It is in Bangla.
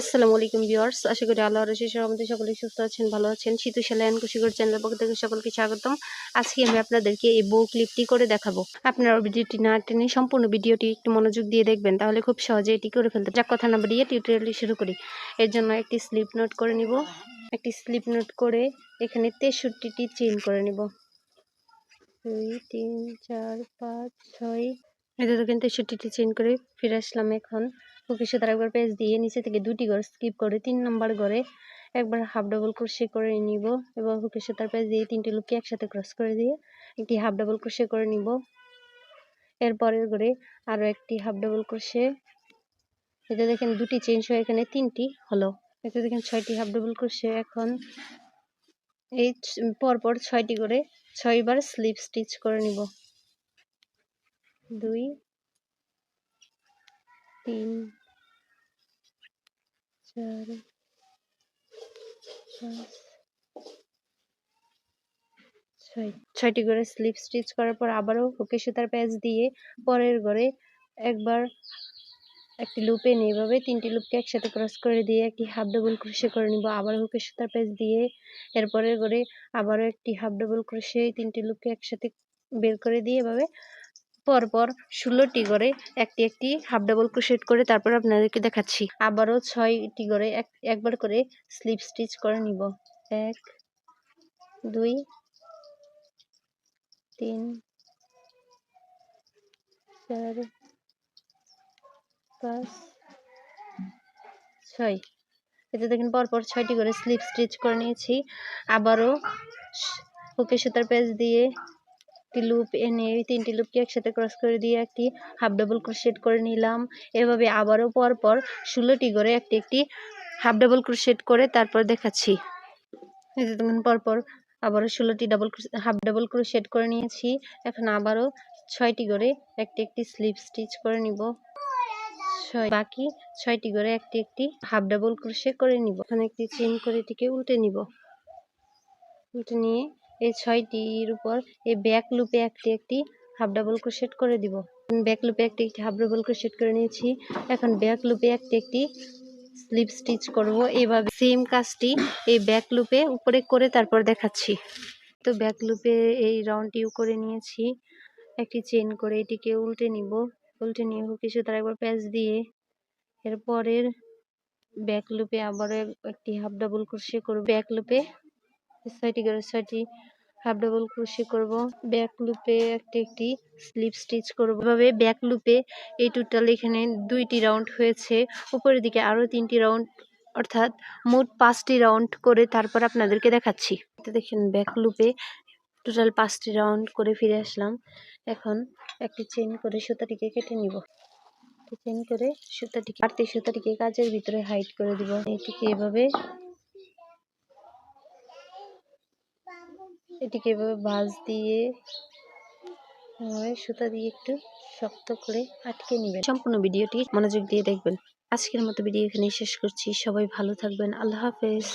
আসসালামু আলাইকুম ভিউয়ার্স, আশা করি আল্লাহর শেষ আমাদের সকলেই সুস্থ আছেন, ভালো আছেন। শীতু সেলায়ন কুশিকর চ্যানেল পক্ষ থেকে সকলকে স্বাগতম। আজকে আমি আপনাদেরকে এই বউ ক্লিপটি করে দেখাবো। আপনারা ভিডিওটি না টেনে সম্পূর্ণ ভিডিওটি একটু মনোযোগ দিয়ে দেখবেন, তাহলে খুব সহজে এটি করে ফেলতে যাক, কথা না বাড়িয়ে টিউটোরিয়ালটি শুরু করি। এর জন্য একটি স্লিপ নোট করে নিব। একটি স্লিপ নোট করে এখানে তেষট্টিটি চেইন করে নিব। দুই, তিন, চার, পাঁচ, ছয় এটা দেখেন তেষট্টিটি চেইন করে ফিরে আসলাম এখন। হুকের সাথে একবার পেঁচ দিয়ে নিচে থেকে দুটি ঘর স্কিপ করে, তিন নম্বর ঘরে একবার হাফ ডাবল ক্রোশে করে নিব এবং হুকের সাথে পেঁচ দিয়ে তিনটি লুককে একসাথে ক্রস করে দিয়ে একটি হাফ ডাবল ক্রোশে করে নিব। এরপরের ঘরে আরও একটি হাফ ডাবল ক্রোশে এটা দেখেন দুটি চেঞ্জ হয়ে এখানে তিনটি হলো। এতে দেখেন ছয়টি হাফ ডাবল ক্রোশে এখন। এই পরপর ছয়টি করে ছয়বার স্লিপ স্টিচ করে নিব। দুই, তিন, চার, পাঁচ, ছয়। ছয়টি করে স্লিপ স্টিচ করার পর আবারও হুকে সুতার প্যাচ দিয়ে পরের ঘরে একবার একটি লুপে নিয়ে এভাবে তিনটি লুপকে একসাথে ক্রস করে দিয়ে একটি হাফ ডাবল ক্রোশে করে নিব। আবার হুকে সুতার প্যাচ দিয়ে এরপরের ঘরে আবারও একটি হাফ ডাবল ক্রোশে তিনটি লুপকে একসাথে বের করে দিয়ে এভাবে পরপর ষোলোটি করে একটি একটি হাফ ডাবল ক্রোশেট করে তারপর আপনাদেরকে দেখাচ্ছি। আবারও ছয়টি করে এক, একবার করে স্লিপ স্টিচ করে নিব। এক, দুই, তিন, চার, পাঁচ, ছয়। এতে দেখেন পরপর ছয়টি করে স্লিপ স্টিচ করে নিয়েছি। আবারও হুকে সুতার পেজ দিয়ে একটি লুপ এনে তিনটি লুপকে একসাথে ক্রস করে দিয়ে একটি হাফ ডাবল ক্রোশেট করে নিলাম। এভাবে আবারও পরপর ষোলোটি করে একটি একটি হাফ ডাবল ক্রোশেট করে তারপর দেখাচ্ছি। পরপর আবারও ষোলোটি ডাবল হাফ ডাবল ক্রোশেট করে নিয়েছি। এখন আবারও ছয়টি করে একটি একটি স্লিপ স্টিচ করে নিব। ছয়, বাকি ছয়টি করে একটি একটি হাফ ডাবল ক্রোশে করে নিব। এখানে একটি চেন করে এটিকে উল্টে নিব। উল্টে নিয়ে এই ছয়টির উপর এই ব্যাক লুপে একটি একটি হাফ ডাবল ক্রোশেট করে দিব। ব্যাক লুপে একটি একটি হাফ ডাবল ক্রোশেট করে নিয়েছি। এখন ব্যাক লুপে একটি একটি স্লিপ স্টিচ করব। এইভাবে সেম কাজটি এই ব্যাক লুপে উপরে করে তারপর দেখাচ্ছি। তো ব্যাক লুপে এই রাউন্ডটিও করে নিয়েছি। একটি চেন করে এটিকে উল্টে নিব। উল্টে নিয়ে কিছু তার একবার প্যাচ দিয়ে এরপরের ব্যাক লুপে আবারও একটি হাফ ডাবল ক্রোশে করব। ব্যাক লুপে ছয়টি করে, ছয়টি হাফ ডাবল ক্রোশে করব ব্যাক লুপে একটি একটি স্লিপ স্টিচ করব। এভাবে ব্যাক লুপে এই টোটাল এখানে দুইটি রাউন্ড হয়েছে। উপরের দিকে আরও তিনটি রাউন্ড অর্থাৎ মোট পাঁচটি রাউন্ড করে তারপর আপনাদেরকে দেখাচ্ছি। তো দেখেন ব্যাক লুপে টোটাল পাঁচটি রাউন্ড করে ফিরে আসলাম। এখন একটি চেন করে সুতাটিকে কেটে নিব। চেন করে সুতাটিকে আটটি সুতাটিকে কাজের ভিতরে হাইট করে দিব। এটিকে এভাবে এটিকে এভাবে ভাঁজ দিয়ে সুতা দিয়ে একটু শক্ত করে আটকে নেবেন। সম্পূর্ণ ভিডিওটি মনোযোগ দিয়ে দেখবেন। আজকের মতো ভিডিও এখানে শেষ করছি। সবাই ভালো থাকবেন। আল্লাহ হাফেজ।